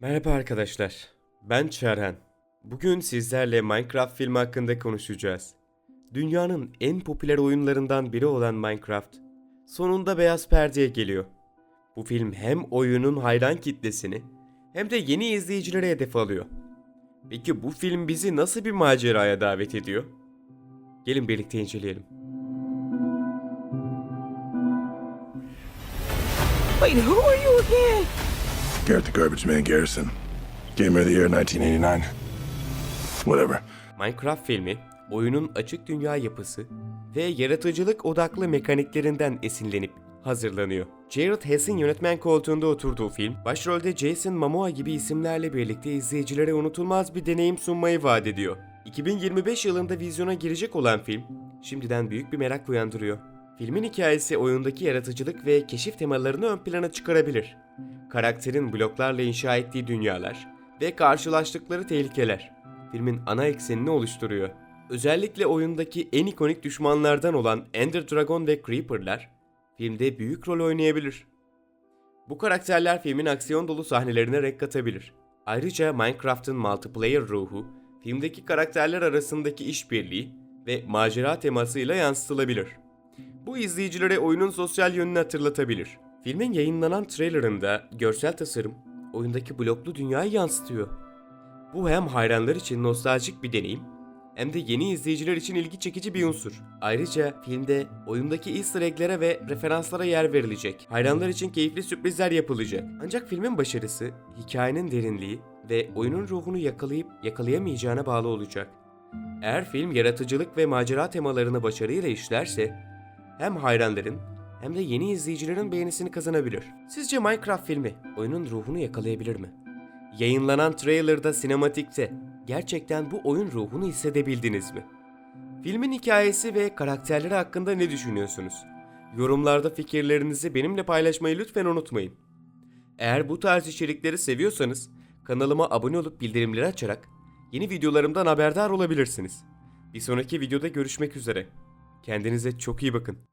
Merhaba arkadaşlar. Ben Çaren. Bugün sizlerle Minecraft filmi hakkında konuşacağız. Dünyanın en popüler oyunlarından biri olan Minecraft sonunda beyaz perdeye geliyor. Bu film hem oyunun hayran kitlesini hem de yeni izleyicilere hedef alıyor. Peki bu film bizi nasıl bir maceraya davet ediyor? Gelin birlikte inceleyelim. Wait, who are you again? Garrett the Garbage Man Garrison. Gamer of the Year 1989. Whatever. Minecraft filmi, oyunun açık dünya yapısı ve yaratıcılık odaklı mekaniklerinden esinlenip hazırlanıyor. Jared Hess'in yönetmen koltuğunda oturduğu film, başrolde Jason Momoa gibi isimlerle birlikte izleyicilere unutulmaz bir deneyim sunmayı vaat ediyor. 2025 yılında vizyona girecek olan film, şimdiden büyük bir merak uyandırıyor. Filmin hikayesi oyundaki yaratıcılık ve keşif temalarını ön plana çıkarabilir. Karakterin bloklarla inşa ettiği dünyalar ve karşılaştıkları tehlikeler filmin ana eksenini oluşturuyor. Özellikle oyundaki en ikonik düşmanlardan olan Ender Dragon ve Creeper'lar filmde büyük rol oynayabilir. Bu karakterler filmin aksiyon dolu sahnelerine renk katabilir. Ayrıca Minecraft'ın multiplayer ruhu, filmdeki karakterler arasındaki işbirliği ve macera temasıyla yansıtılabilir. Bu izleyicilere oyunun sosyal yönünü hatırlatabilir. Filmin yayınlanan trailerında görsel tasarım oyundaki bloklu dünyayı yansıtıyor. Bu hem hayranlar için nostaljik bir deneyim hem de yeni izleyiciler için ilgi çekici bir unsur. Ayrıca filmde oyundaki easter egg'lere ve referanslara yer verilecek. Hayranlar için keyifli sürprizler yapılacak. Ancak filmin başarısı, hikayenin derinliği ve oyunun ruhunu yakalayıp yakalayamayacağına bağlı olacak. Eğer film yaratıcılık ve macera temalarını başarıyla işlerse hem hayranların hem de yeni izleyicilerin beğenisini kazanabilir. Sizce Minecraft filmi oyunun ruhunu yakalayabilir mi? Yayınlanan trailerda sinematikte gerçekten bu oyun ruhunu hissedebildiniz mi? Filmin hikayesi ve karakterleri hakkında ne düşünüyorsunuz? Yorumlarda fikirlerinizi benimle paylaşmayı lütfen unutmayın. Eğer bu tarz içerikleri seviyorsanız kanalıma abone olup bildirimleri açarak yeni videolarımdan haberdar olabilirsiniz. Bir sonraki videoda görüşmek üzere. Kendinize çok iyi bakın.